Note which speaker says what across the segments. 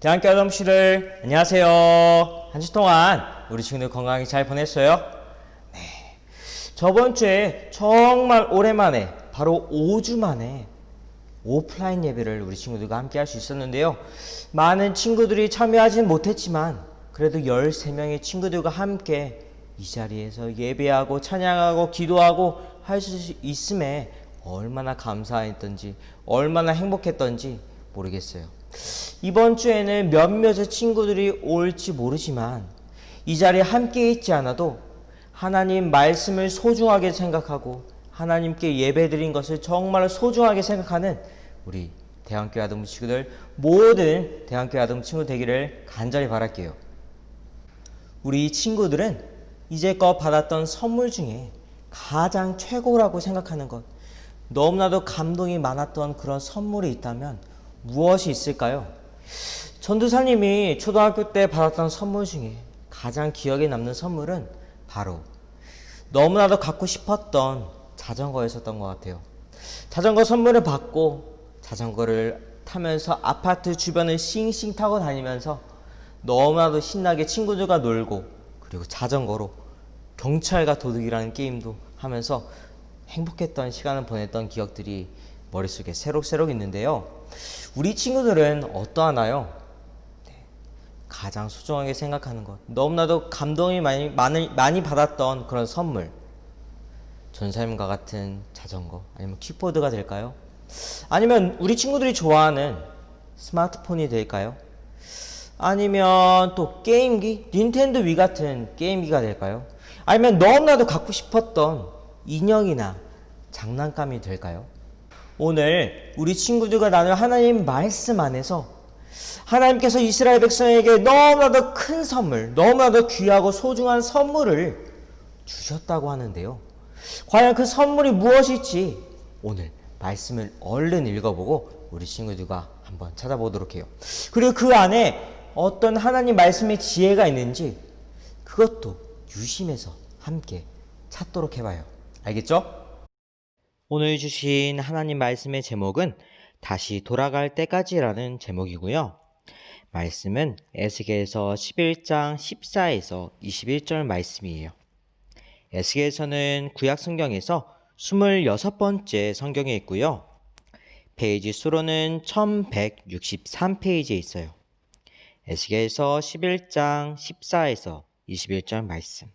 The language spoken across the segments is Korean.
Speaker 1: 대학교 아dom씨를 안녕하세요. 한 주 동안 우리 친구들 건강하게 잘 보냈어요? 네. 저번 주에 정말 오랜만에 바로 5주 만에 오프라인 예배를 우리 친구들과 함께 할 수 있었는데요. 많은 친구들이 참여하진 못했지만 그래도 13명의 친구들과 함께 이 자리에서 예배하고 찬양하고 기도하고 할 수 있음에 얼마나 감사했던지 얼마나 행복했던지 모르겠어요. 이번 주에는 몇몇의 친구들이 올지 모르지만 이 자리에 함께 있지 않아도 하나님 말씀을 소중하게 생각하고 하나님께 예배드린 것을 정말 소중하게 생각하는 우리 대한교회 아동 친구들 모든 대한교회 아동 친구 되기를 간절히 바랄게요. 우리 친구들은 이제껏 받았던 선물 중에 가장 최고라고 생각하는 것, 너무나도 감동이 많았던 그런 선물이 있다면 무엇이 있을까요? 전도사님이 초등학교 때 받았던 선물 중에 가장 기억에 남는 선물은 바로 너무나도 갖고 싶었던 자전거였었던 것 같아요. 자전거 선물을 받고 자전거를 타면서 아파트 주변을 싱싱 타고 다니면서 너무나도 신나게 친구들과 놀고 그리고 자전거로 경찰과 도둑이라는 게임도 하면서 행복했던 시간을 보냈던 기억들이 머릿속에 새록새록 있는데요. 우리 친구들은 어떠하나요? 네, 가장 소중하게 생각하는 것. 너무나도 감동이 많이, 많이, 많이 받았던 그런 선물. 전사님과 같은 자전거, 아니면 킥보드가 될까요? 아니면 우리 친구들이 좋아하는 스마트폰이 될까요? 아니면 또 게임기, 닌텐도 위 같은 게임기가 될까요? 아니면 너무나도 갖고 싶었던 인형이나 장난감이 될까요? 오늘 우리 친구들과 나눌 하나님 말씀 안에서 하나님께서 이스라엘 백성에게 너무나도 큰 선물, 너무나도 귀하고 소중한 선물을 주셨다고 하는데요. 과연 그 선물이 무엇일지 오늘 말씀을 얼른 읽어보고 우리 친구들과 한번 찾아보도록 해요. 그리고 그 안에 어떤 하나님 말씀의 지혜가 있는지 그것도 유심해서 함께 찾도록 해봐요. 알겠죠? 오늘 주신 하나님 말씀의 제목은 다시 돌아갈 때까지라는 제목이고요. 말씀은 에스겔서 11장 14에서 21절 말씀이에요. 에스겔서는 구약 성경에서 26번째 성경에 있고요. 페이지 수로는 1163페이지에 있어요. 에스겔서 11장 14에서 21절 말씀.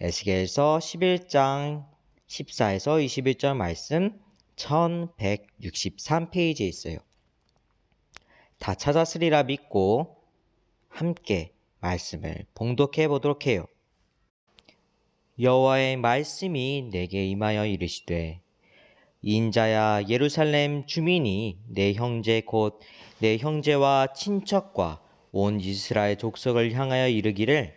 Speaker 1: 에스겔서 11장 14에서 21절 말씀 1163페이지에 있어요. 다 찾았으리라 믿고 함께 말씀을 봉독해 보도록 해요. 여호와의 말씀이 내게 임하여 이르시되 인자야 예루살렘 주민이 내 형제 곧 내 형제와 친척과 온 이스라엘 족속을 향하여 이르기를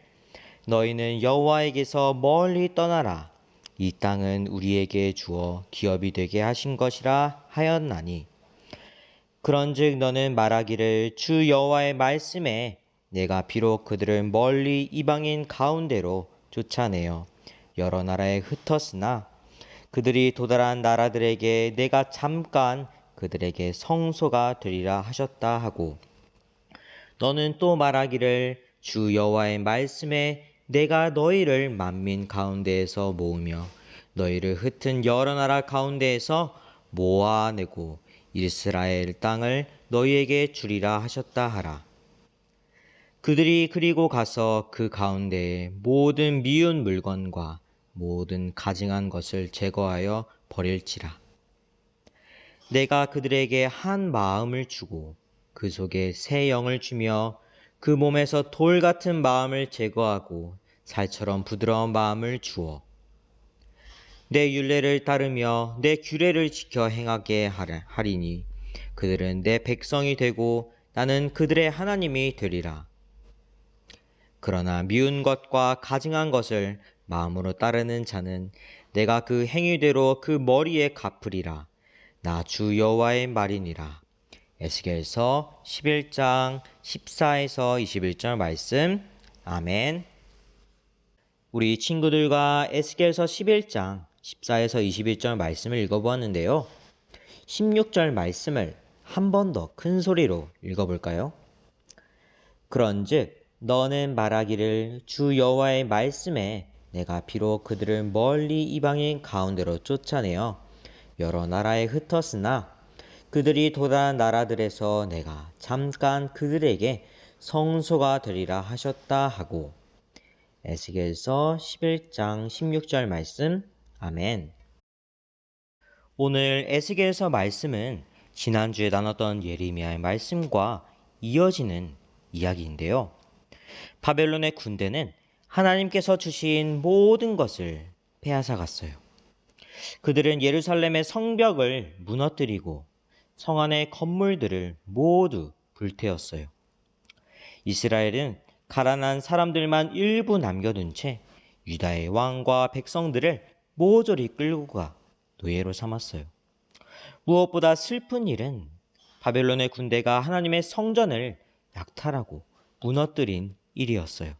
Speaker 1: 너희는 여호와에게서 멀리 떠나라 이 땅은 우리에게 주어 기업이 되게 하신 것이라 하였나니. 그런즉 너는 말하기를 주 여호와의 말씀에 내가 비록 그들을 멀리 이방인 가운데로 쫓아내어 여러 나라에 흩었으나 그들이 도달한 나라들에게 내가 잠깐 그들에게 성소가 되리라 하셨다 하고 너는 또 말하기를 주 여호와의 말씀에 내가 너희를 만민 가운데에서 모으며 너희를 흩은 여러 나라 가운데에서 모아내고 이스라엘 땅을 너희에게 주리라 하셨다 하라. 그들이 그리고 가서 그 가운데에 모든 미운 물건과 모든 가증한 것을 제거하여 버릴지라. 내가 그들에게 한 마음을 주고 그 속에 새 영을 주며 그 몸에서 돌 같은 마음을 제거하고 살처럼 부드러운 마음을 주어 내 윤례를 따르며 내 규례를 지켜 행하게 하리니 그들은 내 백성이 되고 나는 그들의 하나님이 되리라. 그러나 미운 것과 가증한 것을 마음으로 따르는 자는 내가 그 행위대로 그 머리에 갚으리라. 나 주 여호와의 말이니라. 에스겔서 11장 14에서 21절 말씀. 아멘. 우리 친구들과 에스겔서 11장 14에서 21절 말씀을 읽어보았는데요. 16절 말씀을 한 번 더 큰 소리로 읽어볼까요? 그런즉 너는 말하기를 주 여호와의 말씀에 내가 비록 그들을 멀리 이방인 가운데로 쫓아내어 여러 나라에 흩었으나 그들이 도달한 나라들에서 내가 잠깐 그들에게 성소가 되리라 하셨다 하고 에스겔서 11장 16절 말씀 아멘. 오늘 에스겔서 말씀은 지난주에 나눴던 예레미야의 말씀과 이어지는 이야기인데요. 바벨론의 군대는 하나님께서 주신 모든 것을 빼앗아 갔어요. 그들은 예루살렘의 성벽을 무너뜨리고 성 안의 건물들을 모두 불태웠어요. 이스라엘은 가난한 사람들만 일부 남겨둔 채 유다의 왕과 백성들을 모조리 끌고 가 노예로 삼았어요. 무엇보다 슬픈 일은 바벨론의 군대가 하나님의 성전을 약탈하고 무너뜨린 일이었어요.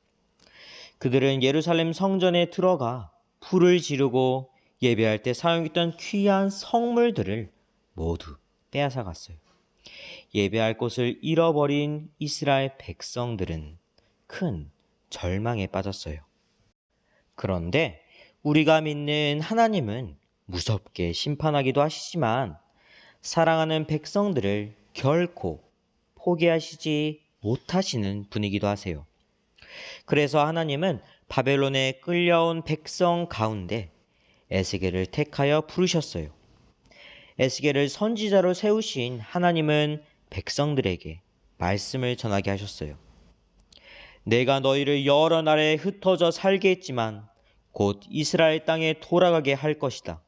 Speaker 1: 그들은 예루살렘 성전에 들어가 불을 지르고 예배할 때 사용했던 귀한 성물들을 모두 빼앗아 갔어요. 예배할 곳을 잃어버린 이스라엘 백성들은 큰 절망에 빠졌어요. 그런데 우리가 믿는 하나님은 무섭게 심판하기도 하시지만 사랑하는 백성들을 결코 포기하시지 못하시는 분이기도 하세요. 그래서 하나님은 바벨론에 끌려온 백성 가운데 에스겔을 택하여 부르셨어요. 에스겔을 선지자로 세우신 하나님은 백성들에게 말씀을 전하게 하셨어요. 내가 너희를 여러 나라에 흩어져 살게 했지만 곧 이스라엘 땅에 돌아가게 할 것이다.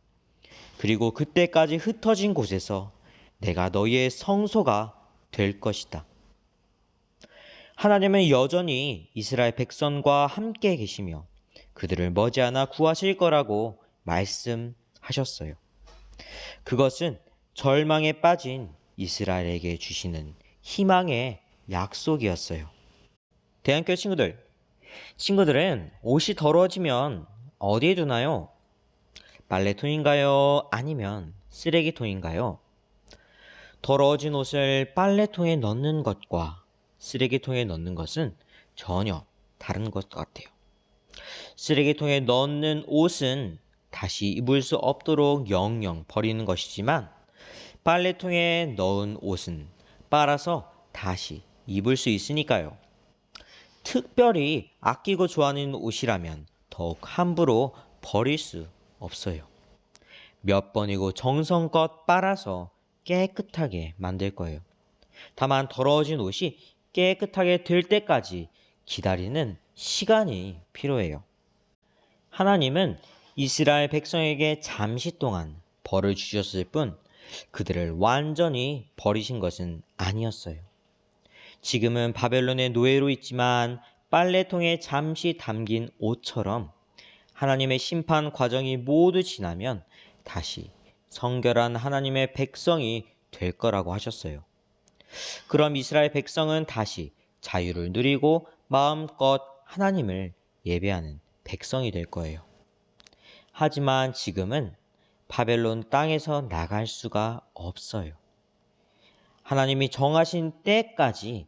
Speaker 1: 그리고 그때까지 흩어진 곳에서 내가 너희의 성소가 될 것이다. 하나님은 여전히 이스라엘 백성과 함께 계시며 그들을 머지않아 구하실 거라고 말씀하셨어요. 그것은 절망에 빠진 이스라엘에게 주시는 희망의 약속이었어요. 대학교 친구들, 친구들은 옷이 더러워지면 어디에 두나요? 빨래통인가요? 아니면 쓰레기통인가요? 더러워진 옷을 빨래통에 넣는 것과 쓰레기통에 넣는 것은 전혀 다른 것 같아요. 쓰레기통에 넣는 옷은 다시 입을 수 없도록 영영 버리는 것이지만 빨래통에 넣은 옷은 빨아서 다시 입을 수 있으니까요. 특별히 아끼고 좋아하는 옷이라면 더욱 함부로 버릴 수 없어요. 몇 번이고 정성껏 빨아서 깨끗하게 만들 거예요. 다만 더러워진 옷이 깨끗하게 될 때까지 기다리는 시간이 필요해요. 하나님은 이스라엘 백성에게 잠시 동안 벌을 주셨을 뿐 그들을 완전히 버리신 것은 아니었어요. 지금은 바벨론의 노예로 있지만 빨래통에 잠시 담긴 옷처럼 하나님의 심판 과정이 모두 지나면 다시 성결한 하나님의 백성이 될 거라고 하셨어요. 그럼 이스라엘 백성은 다시 자유를 누리고 마음껏 하나님을 예배하는 백성이 될 거예요. 하지만 지금은 바벨론 땅에서 나갈 수가 없어요. 하나님이 정하신 때까지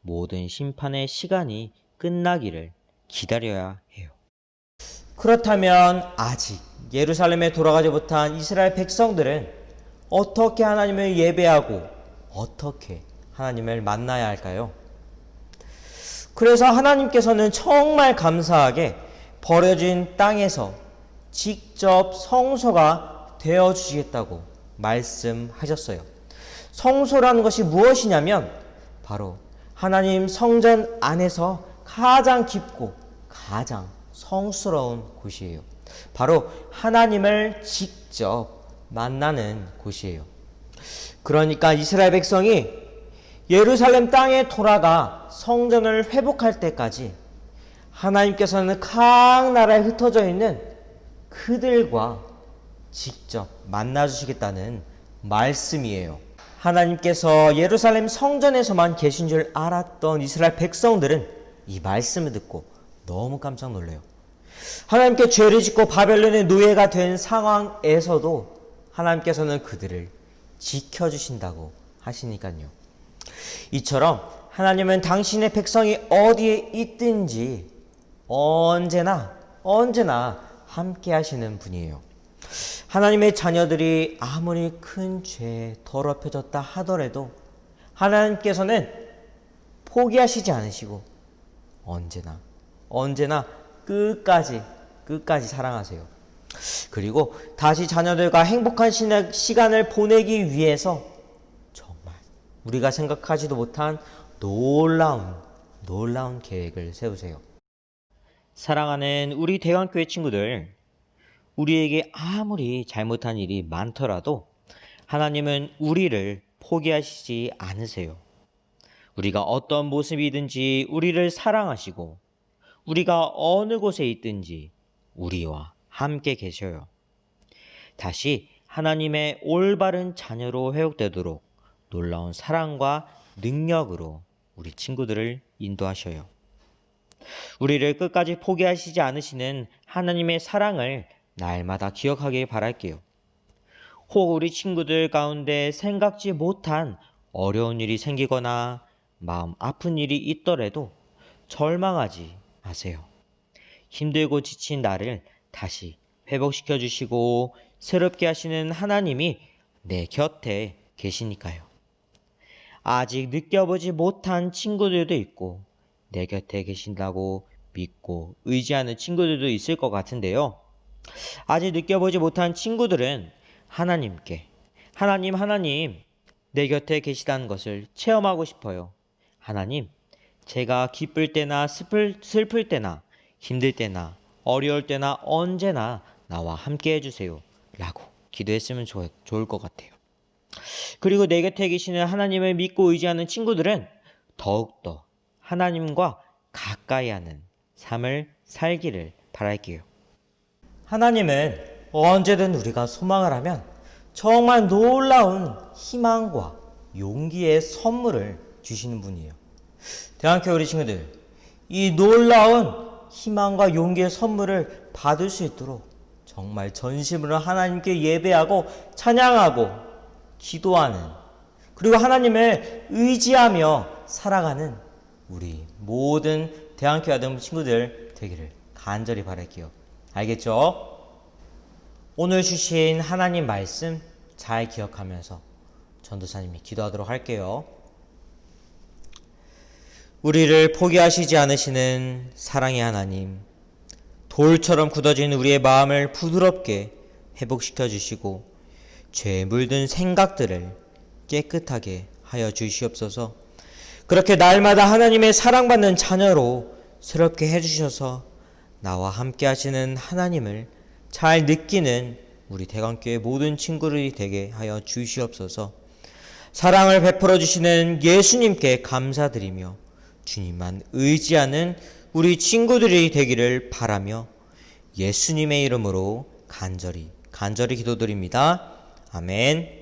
Speaker 1: 모든 심판의 시간이 끝나기를 기다려야 해요. 그렇다면 아직 예루살렘에 돌아가지 못한 이스라엘 백성들은 어떻게 하나님을 예배하고 어떻게 하나님을 만나야 할까요? 그래서 하나님께서는 정말 감사하게 버려진 땅에서 직접 성소가 되어 주시겠다고 말씀하셨어요. 성소라는 것이 무엇이냐면 바로 하나님 성전 안에서 가장 깊고 가장 성스러운 곳이에요. 바로 하나님을 직접 만나는 곳이에요. 그러니까 이스라엘 백성이 예루살렘 땅에 돌아가 성전을 회복할 때까지 하나님께서는 각 나라에 흩어져 있는 그들과 직접 만나 주시겠다는 말씀이에요. 하나님께서 예루살렘 성전에서만 계신 줄 알았던 이스라엘 백성들은 이 말씀을 듣고 너무 깜짝 놀래요. 하나님께 죄를 짓고 바벨론의 노예가 된 상황에서도 하나님께서는 그들을 지켜주신다고 하시니까요. 이처럼 하나님은 당신의 백성이 어디에 있든지 언제나 언제나 함께 하시는 분이에요. 하나님의 자녀들이 아무리 큰 죄에 더럽혀졌다 하더라도 하나님께서는 포기하시지 않으시고 언제나 언제나 끝까지 끝까지 사랑하세요. 그리고 다시 자녀들과 행복한 시간을 보내기 위해서 정말 우리가 생각하지도 못한 놀라운 놀라운 계획을 세우세요. 사랑하는 우리 대관교회 친구들, 우리에게 아무리 잘못한 일이 많더라도 하나님은 우리를 포기하시지 않으세요. 우리가 어떤 모습이든지 우리를 사랑하시고 우리가 어느 곳에 있든지 우리와 함께 계셔요. 다시 하나님의 올바른 자녀로 회복되도록 놀라운 사랑과 능력으로 우리 친구들을 인도하셔요. 우리를 끝까지 포기하시지 않으시는 하나님의 사랑을 날마다 기억하길 바랄게요. 혹 우리 친구들 가운데 생각지 못한 어려운 일이 생기거나 마음 아픈 일이 있더라도 절망하지 마세요. 힘들고 지친 나를 다시 회복시켜 주시고 새롭게 하시는 하나님이 내 곁에 계시니까요. 아직 느껴보지 못한 친구들도 있고 내 곁에 계신다고 믿고 의지하는 친구들도 있을 것 같은데요. 아직 느껴보지 못한 친구들은 하나님께 하나님 하나님 내 곁에 계시다는 것을 체험하고 싶어요. 하나님 제가 기쁠 때나 슬플, 슬플 때나 힘들 때나 어려울 때나 언제나 나와 함께 해주세요. 라고 기도했으면 좋, 좋을 것 같아요. 그리고 내 곁에 계시는 하나님을 믿고 의지하는 친구들은 더욱더 하나님과 가까이 하는 삶을 살기를 바랄게요. 하나님은 언제든 우리가 소망을 하면 정말 놀라운 희망과 용기의 선물을 주시는 분이에요. 대한교 우리 친구들, 이 놀라운 희망과 용기의 선물을 받을 수 있도록 정말 전심으로 하나님께 예배하고 찬양하고 기도하는 그리고 하나님을 의지하며 살아가는 우리 모든 대한교 아들 친구들 되기를 간절히 바랄게요. 알겠죠? 오늘 주신 하나님 말씀 잘 기억하면서 전도사님이 기도하도록 할게요. 우리를 포기하시지 않으시는 사랑의 하나님, 돌처럼 굳어진 우리의 마음을 부드럽게 회복시켜 주시고, 죄에 물든 생각들을 깨끗하게 하여 주시옵소서, 그렇게 날마다 하나님의 사랑받는 자녀로 새롭게 해주셔서 나와 함께 하시는 하나님을 잘 느끼는 우리 대관교회 모든 친구들이 되게 하여 주시옵소서, 사랑을 베풀어 주시는 예수님께 감사드리며 주님만 의지하는 우리 친구들이 되기를 바라며 예수님의 이름으로 간절히 간절히 기도드립니다.
Speaker 2: 아멘.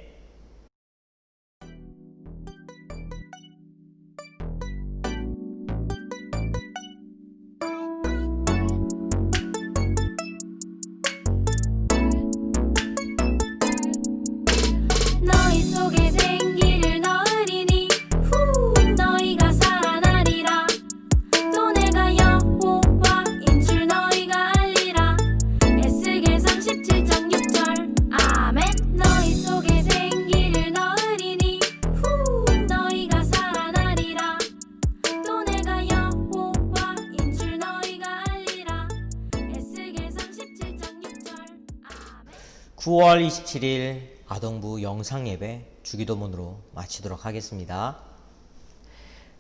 Speaker 1: 9월 27일 아동부 영상 예배 주기도문으로 마치도록 하겠습니다.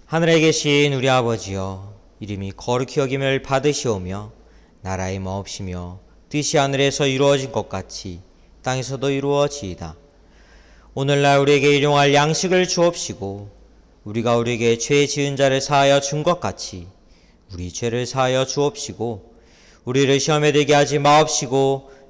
Speaker 1: 하늘에 계신 우리 아버지여 이름이 거룩히 여김을 받으시오며 나라의 마옵시며 뜻이 하늘에서 이루어진 것 같이 땅에서도 이루어지이다. 오늘날 우리에게 일용할 양식을 주옵시고 우리가 우리에게 죄 지은 자를 사하여 준 것 같이 우리 죄를 사하여 주옵시고 우리를 시험에 들게 하지 마옵시고